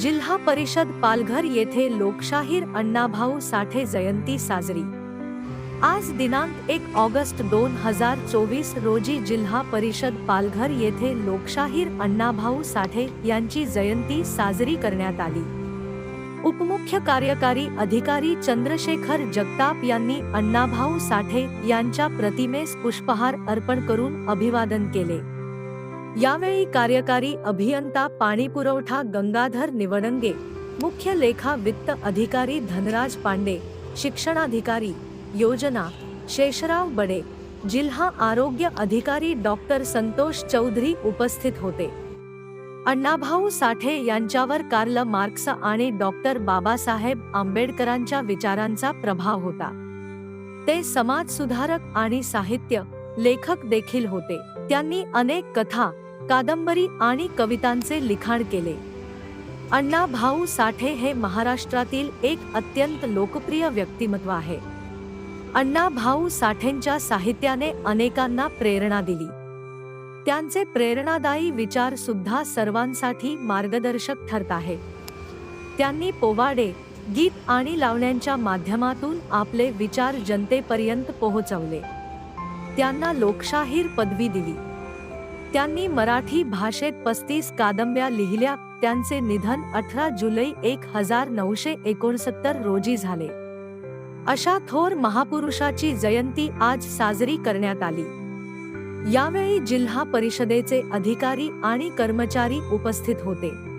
जिल्हा परिषद पालघर येथे लोकशाहीर अण्णाभाऊ साठे जयंती साजरी. आज दिनांक एक ऑगस्ट दोन हजार चोवीस रोजी जिल्हा परिषद पालघर येथे लोकशाहीर अण्णाभाऊ साठे यांची जयंती साजरी करण्यात आली. उपमुख्य कार्यकारी अधिकारी चंद्रशेखर जगताप यांनी अण्णाभाऊ साठे यांच्या प्रतिमेस पुष्पहार अर्पण करून अभिवादन केले. यावेळी कार्यकारी अभियंता पाणीपुरवठा गंगाधर निवडंगे मुख्य लेखा वित्त अधिकारी धनराज पांडे शिक्षणाधिकारी योजना शेषराव बडे जिल्हा आरोग्य अधिकारी डॉक्टर संतोष चौधरी उपस्थित होते. अण्णाभाऊ साठे यांच्यावर कार्ल मार्क्स आणि डॉक्टर बाबासाहेब आंबेडकरांच्या विचारांचा प्रभाव होता. ते समाजसुधारक आणि साहित्य लेखक देखील होते. त्यांनी अनेक कथा कादंबरी आणि कवितांचे लिखाण केले. अण्णा भाऊ साठे हे महाराष्ट्रातील एक अत्यंत लोकप्रिय व्यक्तिमत्व आहे. अण्णा भाऊ साठेंच्या साहित्याने अनेकांना प्रेरणा दिली. त्यांचे प्रेरणादायी विचार सुद्धा सर्वांसाठी मार्गदर्शक ठरत आहे. त्यांनी पोवाडे गीत आणि लावण्यांच्या माध्यमातून आपले विचार जनतेपर्यंत पोहोचवले. त्यांना लोकशाहीर पदवी दिली. त्यांनी मराठी भाषेत पस्तीस कादंब्या लिहिल्या. त्यांचे निधन अठरा जुलै एक हजार नऊशे एकोणसत्तर रोजी झाले. अशा थोर महापुरुषाची जयंती आज साजरी करण्यात आली. यावेळी जिल्हा परिषदेचे अधिकारी आणि कर्मचारी उपस्थित होते.